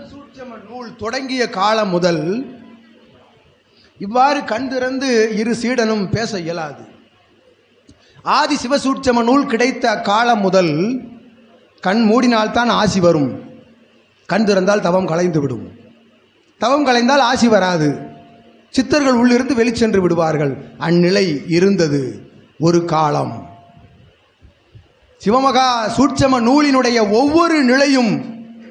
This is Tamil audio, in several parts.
சிவசூட்சம நூல் தொடங்கிய காலம் முதல் இவ்வாறு கண் திறந்து இரு சீடனும் பேச இயலாது. ஆதி சிவசூட்சம நூல் கிடைத்த காலம் முதல் கண் மூடினால்தான் ஆசி வரும். கண் திறந்தால் தவம் கலைந்து விடும். தவம் கலைந்தால் ஆசி வராது. சித்தர்கள் உள்ளிருந்து வெளிச்சென்று விடுவார்கள். அந்நிலை இருந்தது ஒரு காலம். சிவமகா சூட்சம நூலினுடைய ஒவ்வொரு நிலையும்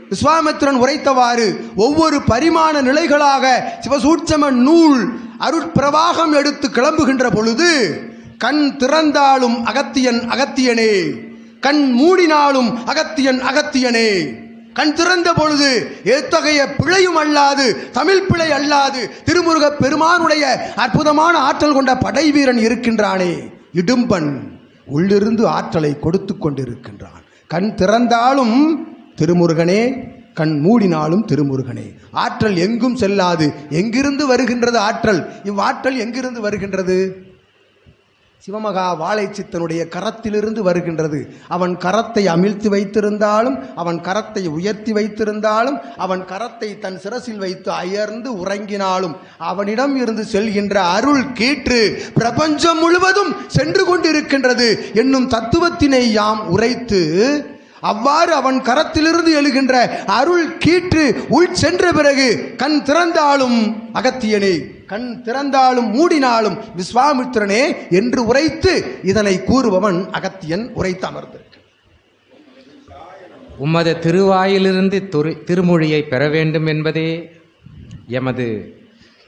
விஸ்வாமித்திரன் உரைத்தவாறு ஒவ்வொரு பரிமாண நிலைகளாக சிவசூட்சம நூல் அருட்பிரவாகம் எடுத்து கிளம்புகின்ற பொழுது கண் திறந்தாலும் அகத்தியன் அகத்தியனே கண் மூடினாலும் அகத்தியன் அகத்தியனே. கண் திறந்த பொழுது எத்தகைய பிழையும் அல்லாது தமிழ் பிழை அல்லாது திருமுருகப் பெருமானுடைய அற்புதமான ஆற்றல் கொண்ட படை வீரன் இருக்கின்றானே. இடும்பன் உள்ளிருந்து ஆற்றலை கொடுத்து கொண்டிருக்கின்றான். கண் திறந்தாலும் திருமுருகனே கண் மூடினாலும் திருமுருகனே. ஆற்றல் எங்கும் செல்லாது. எங்கிருந்து வருகின்றது ஆற்றல்? இவ்வாற்றல் எங்கிருந்து வருகின்றது? சிவமகா வாழைச்சித்தனுடைய கரத்திலிருந்து வருகின்றது. அவன் கரத்தை அமிழ்த்தி வைத்திருந்தாலும் அவன் கரத்தை உயர்த்தி வைத்திருந்தாலும் அவன் கரத்தை தன் சிரசில் வைத்து அயர்ந்து உறங்கினாலும் அவனிடம் இருந்து செல்கின்ற அருள் கீற்று பிரபஞ்சம் முழுவதும் சென்று கொண்டிருக்கின்றது. என்னும் தத்துவத்தினை யாம் உரைத்து அவ்வாறு அவன் கரத்திலிருந்து எழுகின்ற அருள் கீற்று உள் சென்ற பிறகு கண் திறந்தாலும் அகத்தியனே கண் திறந்தாலும் மூடினாலும் விஸ்வாமித்திரனே என்று உரைத்து இதனை கூறுபவன் அகத்தியன் உரைத்து அமர்ந்திருக்கிறான். உமது திருவாயிலிருந்து துரு திருமொழியை பெற வேண்டும் என்பதே எமது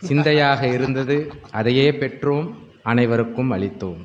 சிந்தையாக இருந்தது. அதையே பெற்றோம் அனைவருக்கும் அளித்தோம்.